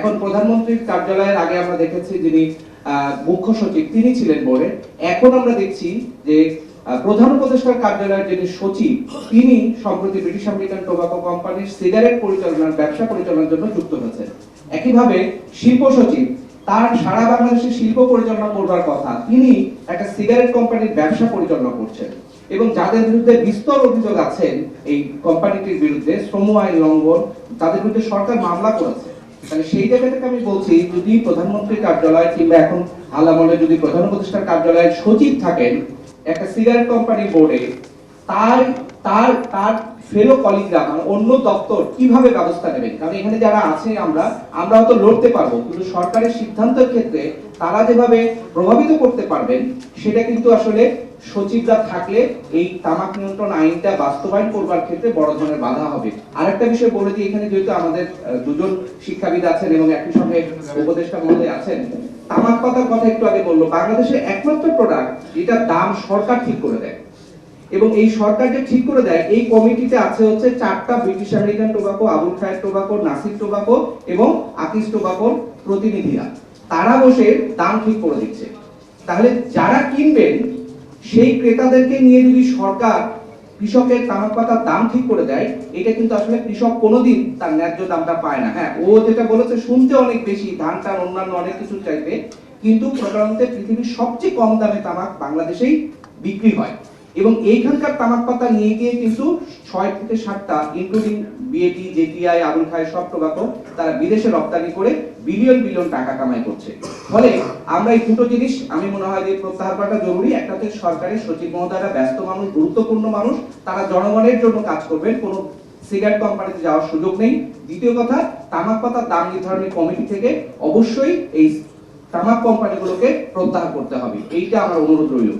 এখন প্রধানমন্ত্রীর কার্যালয়ের আগে আমরা দেখেছি যিনি মুখ্য সচিব, তিনি ছিলেন বোর্ডে। এখন আমরা দেখছি যে প্রধান উপদেষ্টার কার্যালয়ের যিনি সচিব, তিনি সম্প্রতি ব্রিটিশ আমেরিকান টোবাকো কোম্পানির সিগারেট পরিচালনার, ব্যবসা পরিচালনার জন্য যুক্ত হয়েছে একইভাবে শিল্প সচিব, তার সারা বাংলাদেশে শিল্প পরিচালনা করবার কথা, তিনি একটা সিগারেট কোম্পানির ব্যবসা পরিচালনা করছেন। এবং যাদের বিরুদ্ধে বিস্তর অভিযোগ আছেন, এই কোম্পানিটির বিরুদ্ধে শ্রম আইন লঙ্ঘন, তাদের বিরুদ্ধে সরকার মামলা করেছে। তাহলে সেই জায়গা থেকে আমি বলছি, যদি প্রধানমন্ত্রীর কার্যালয় কিংবা এখন আলামলে যদি প্রধান উপদেষ্টার কার্যালয়ের সচিব থাকেন, একটা সিগারেট কোম্পানির বোর্ডে, তার তার তার ফেলো কলিগরা মানে অন্য দপ্তর কীভাবে ব্যবস্থা নেবেন? কারণ এখানে যারা আছে আমরা আমরা হয়তো লড়তে পারব, কিন্তু সরকারের সিদ্ধান্তের ক্ষেত্রে তারা যেভাবে প্রভাবিত করতে পারবেন, সেটা কিন্তু আসলে সচিবরা থাকলে এই তামাক নিয়ন্ত্রণ আইনটা বাস্তবায়ন করবার ক্ষেত্রে বড় ধরনের বাধা হবে। আরেকটা বিষয় বলে দিই, এখানে যেহেতু আমাদের দুজন শিক্ষাবিদ আছেন এবং একই সঙ্গে উপদেষ্টা মহোদয় আছেন, তামাক পাতার কথা একটু আগে বলল বাংলাদেশের একমাত্র প্রোডাক্ট যেটার দাম সরকার ঠিক করে দেয়। এবং এই সরকার যে ঠিক করে দেয়, এই কমিটিতে আছে হচ্ছে চারটা British American Tobacco Abul Khair Tobacco Nasir Tobacco এবং আকিস টোবাকোর প্রতিনিধিরা। তারা বসে দাম ঠিক করে দিচ্ছে। তাহলে যারা কিনবেন সেই ক্রেতাদেরকে নিয়ে যদি সরকার কৃষকের তামাক পাতার দাম ঠিক করে দেয়, এটা কিন্তু আসলে কৃষক কোনোদিন তার ন্যায্য দামটা পায় না। হ্যাঁ ও যেটা বলেছে শুনতে অনেক বেশি, ধান টান অন্যান্য অনেক কিছু চাইবে কিন্তু প্রকারান্তে পৃথিবীর সবচেয়ে কম দামে তামাক বাংলাদেশেই বিক্রি হয়। এবং এইখানকার তামাক পাতা নিয়ে গিয়ে কিন্তু ছয় থেকে সাতটা ইনক্লুডিং বিএটি জেটিআই আবুল খায় সব টোবাকো, তারা বিদেশে রপ্তানি করে বিলিয়ন বিলিয়ন টাকা কামাই করছে। ফলে আমরা এই দুটো জিনিস, আমি মনে হয় যে প্রত্যাহার করাটা জরুরি। একটা হচ্ছে সরকারের সচিব মহোদয়রা ব্যস্ত মানুষ, গুরুত্বপূর্ণ মানুষ, তারা জনগণের জন্য কাজ করবেন, কোনো সিগারেট কোম্পানিতে যাওয়ার সুযোগ নেই। দ্বিতীয় কথা, তামাক পাতার দাম নির্ধারণী কমিটি থেকে অবশ্যই এই তামাক কোম্পানিগুলোকে প্রত্যাহার করতে হবে। এইটা আমার অনুরোধ রইল।